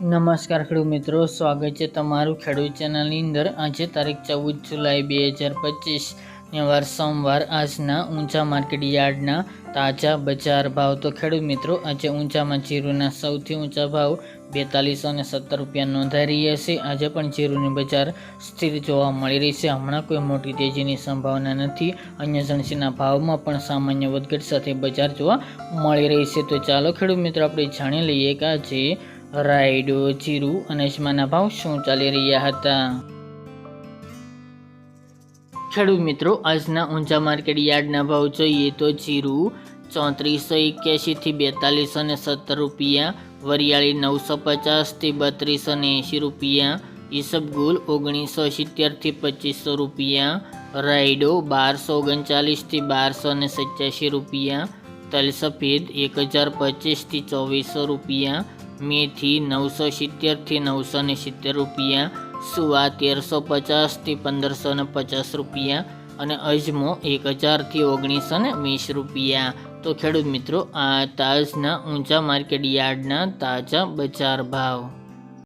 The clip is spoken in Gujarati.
નમસ્કાર ખેડૂત મિત્રો, સ્વાગત છે તમારું ખેડૂત ચેનલની અંદર. આજે તારીખ ચૌદ જુલાઈ બે હજાર પચીસ ને વાર સોમવાર. આજના ઊંચા માર્કેટ યાર્ડના તાજા બજાર ભાવ. તો ખેડૂત મિત્રો, આજે ઊંચામાં જીરુના સૌથી ઊંચા ભાવ બેતાલીસો ને સત્તર રૂપિયા નોંધાઈ રહ્યા છે. આજે પણ જીરુની બજાર સ્થિર જોવા મળી રહી છે. હમણાં કોઈ મોટી તેજીની સંભાવના નથી. અન્ય જણસીના ભાવમાં પણ સામાન્ય વધઘટ સાથે બજાર જોવા મળી રહી છે. તો ચાલો ખેડૂત મિત્રો, આપણે જાણી લઈએ કે આજે રાયડો, જીરું અને અજમાના ભાવ શું ચાલી રહ્યા હતા? ખેડૂત મિત્રો, આજના ઊંચા માર્કેટ યાર્ડના ભાવ જોઈએ તો જીરું ચોત્રીસો એક્યાસીથી બેતાલીસો ને સત્તર રૂપિયા, વરિયાળી નવસો પચાસથી બત્રીસો ને એંશી રૂપિયા ઈસબગુલ ઓગણીસો સિત્તેરથી પચીસો રૂપિયા, રાયડો બારસો ઓગણચાલીસથી બારસો ને સત્યાસી રૂપિયા તલ સફેદ એક હજાર પચીસથી ચોવીસો રૂપિયા મેથી નવસો સિત્તેરથી નવસો ને સિત્તેર રૂપિયા, સુવા તેરસો પચાસથી પંદરસો ને પચાસ રૂપિયા અને અજમો એક હજારથી ઓગણીસો ને વીસ રૂપિયા. તો ખેડૂત મિત્રો, આ તાજના ઊંચા માર્કેટ યાર્ડના તાજા બજાર ભાવ.